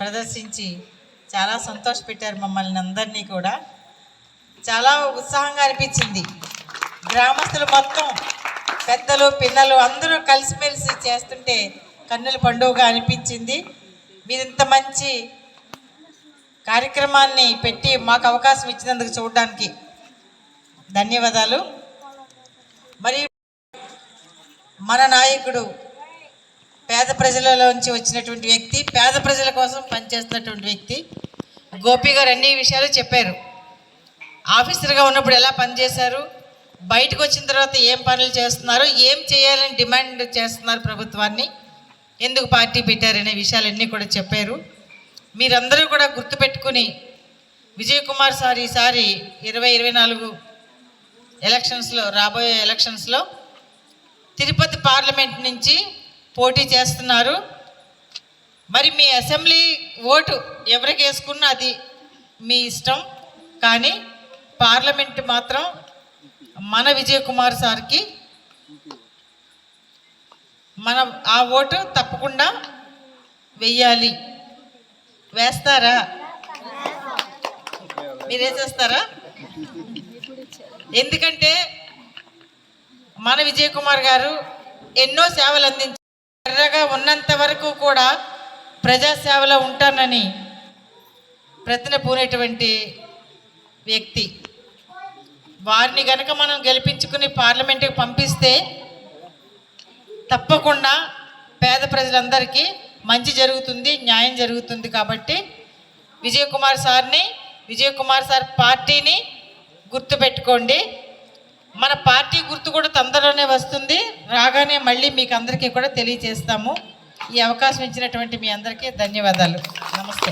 ప్రదర్శించి చాలా సంతోషపెట్టారు మమ్మల్ని అందరినీ కూడా. చాలా ఉత్సాహంగా అనిపించింది. గ్రామస్తులు మొత్తం పెద్దలు పిల్లలు అందరూ కలిసిమెలిసి చేస్తుంటే కన్నుల పండుగగా అనిపించింది. మీరు ఇంత మంచి కార్యక్రమాన్ని పెట్టి మాకు అవకాశం ఇచ్చినందుకు చూడడానికి ధన్యవాదాలు. మరి మన నాయకుడు పేద ప్రజలలోంచి వచ్చినటువంటి వ్యక్తి పేద ప్రజల కోసం పనిచేస్తున్నటువంటి వ్యక్తి. గోపి గారు అన్ని విషయాలు చెప్పారు. ఆఫీసర్గా ఉన్నప్పుడు ఎలా పనిచేశారు? బయటకు వచ్చిన తర్వాత ఏం పనులు చేస్తున్నారు? ఏం చేయాలని డిమాండ్ చేస్తున్నారు ప్రభుత్వాన్ని? ఎందుకు పార్టీ పెట్టారనే విషయాలన్నీ కూడా చెప్పారు. మీరందరూ కూడా గుర్తుపెట్టుకుని విజయ్ కుమార్ సార్ ఈసారి ఇరవై ఇరవై నాలుగు ఎలక్షన్స్లో రాబోయే ఎలక్షన్స్లో తిరుపతి పార్లమెంట్ నుంచి పోటీ చేస్తున్నారు. మరి మీ అసెంబ్లీ ఓటు ఎవరికి వేసుకున్నా అది మీ ఇష్టం. కానీ పార్లమెంట్ మాత్రం మన విజయ్ కుమార్ సార్కి మన ఆ ఓటు తప్పకుండా వెయ్యాలి వేస్తారా? మీరేసేస్తారా ఎందుకంటే మన విజయ్ కుమార్ గారు ఎన్నో సేవలు అందించారు. ఎర్రగా ఉన్నంత వరకు కూడా ప్రజాసేవలో ఉంటానని ప్రతిన పూనేటువంటి వ్యక్తి. వారిని గనక మనం గెలిపించుకుని పార్లమెంటుకి పంపిస్తే తప్పకుండా పేద ప్రజలందరికీ మంచి జరుగుతుంది న్యాయం జరుగుతుంది కాబట్టి విజయకుమార్ సార్ని విజయకుమార్ సార్ పార్టీని గుర్తుపెట్టుకోండి. మన పార్టీ గుర్తు కూడా తొందరలోనే వస్తుంది. రాగానే మళ్ళీ మీకు అందరికీ కూడా తెలియజేస్తాము ఈ అవకాశం ఇచ్చినటువంటి మీ అందరికీ ధన్యవాదాలు. నమస్తే.